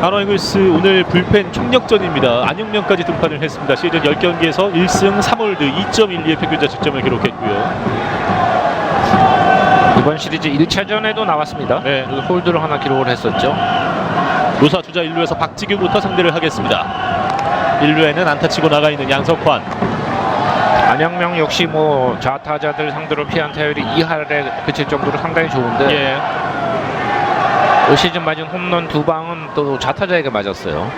한화 이글스 오늘 불펜 총력전입니다. 안영명까지 등판을 했습니다. 시즌 10경기에서 1승 3홀드 2.12의 평균 자책점을 기록했고요. 이번 시리즈 1차전에도 나왔습니다. 네. 여기 홀드를 하나 기록을 했었죠. 노사 주자 1루에서 박지규부터 상대를 하겠습니다. 1루에는 안타 치고 나가 있는 양석환. 안양명 역시 뭐 좌타자들 상대로 피한 타율이 2할에 그칠 정도로 상당히 좋은데 예. 올 시즌 맞은 홈런 두 방은 또 좌타자에게 맞았어요.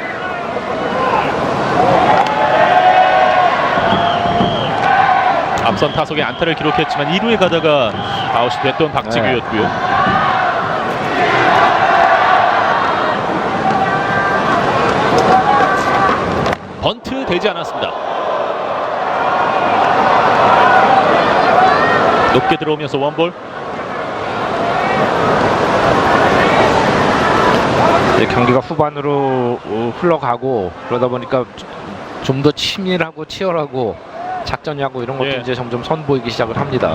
앞선 타석에 안타를 기록했지만 2루에 가다가 아웃이 됐던 박지규였고요. 번트 되지 않았습니다. 높게 들어오면서 원볼. 이제 경기가 후반으로 어, 흘러가고 그러다 보니까 좀 더 치밀하고 치열하고 작전하고 이런 것도 예. 이제 점점 선보이기 시작을 합니다.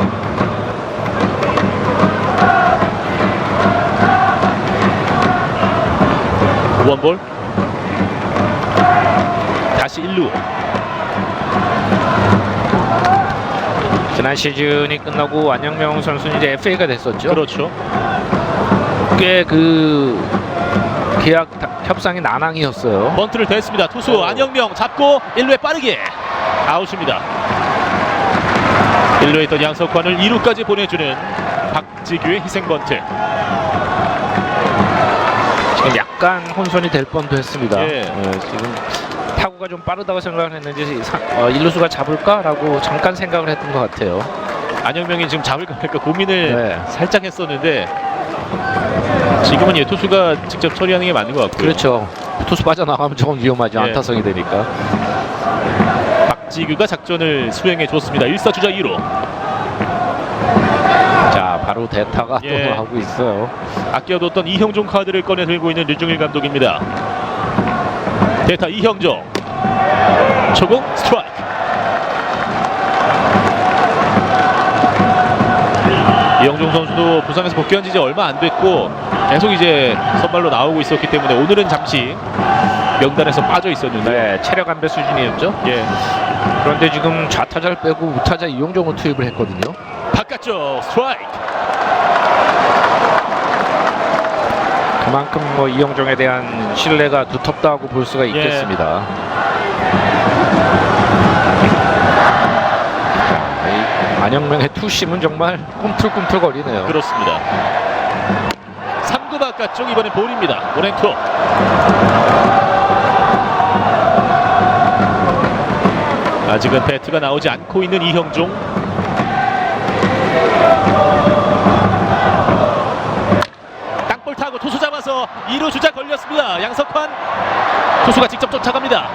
원볼. 다시 1루. 지난 시즌이 끝나고 안영명 선수는 이제 FA가 됐었죠. 그렇죠. 꽤그 계약 다- 협상이 난항이었어요. 번트를 댔습니다. 투수 안영명 잡고 1루에 빠르게 아웃입니다. 1루에 있던 양석환을 2루까지 보내주는 박지규의 희생 번트. 지금 약간 혼선이 될 뻔도 했습니다. 예. 네, 지금 타구가 좀 빠르다고 생각을 했는지 사- 어, 일루수가 잡을까라고 잠깐 생각을 했던 것 같아요. 안영명이 지금 잡을까 말까 고민을 네. 살짝 했었는데 지금은 예 투수가 직접 처리하는 게 맞는 것 같고요. 그렇죠. 투수 빠져나가면 조금 위험하죠. 예. 안타성이 되니까. 박지규가 작전을 수행해 줬습니다. 1사 주자 2루. 자, 바로 대타가 예. 또 하고 있어요. 아껴뒀던 이형종 카드를 꺼내 들고 있는 류중일 감독입니다. 대타 이형종. 초공 스트라이크. 이형종 선수도 부상에서 복귀한 지 이제 얼마 안 됐고 계속 이제 선발로 나오고 있었기 때문에 오늘은 잠시 명단에서 빠져 있었는데 네, 체력 안배 수준이었죠. 예 그런데 지금 좌타자를 빼고 우타자 이용종을 투입을 했거든요. 바깥쪽 스트라이크 그만큼 뭐 이용종에 대한 신뢰가 두텁다고 볼 수가 있겠습니다. 자, 안영명의 투심은 정말 꿈틀꿈틀거리네요. 그렇습니다. 3구 바깥쪽 이번엔 볼입니다. 원앤투. 아직은 배트가 나오지 않고 있는 이형종. 땅볼 타고 투수 잡아서 2루 주자 걸렸습니다. 양석환 투수가 직접 쫓아갑니다.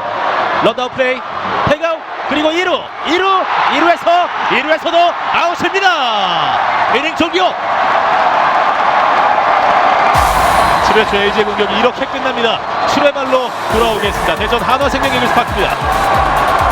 런다운 플레이 태가우 그리고 2루 2루 2루에서 2루에서도 아웃입니다. 이닝 종료. 7회 초 LG의 공격이 이렇게 끝납니다. 7회 말로 돌아오겠습니다. 대전 한화생명 이글스 파크입니다.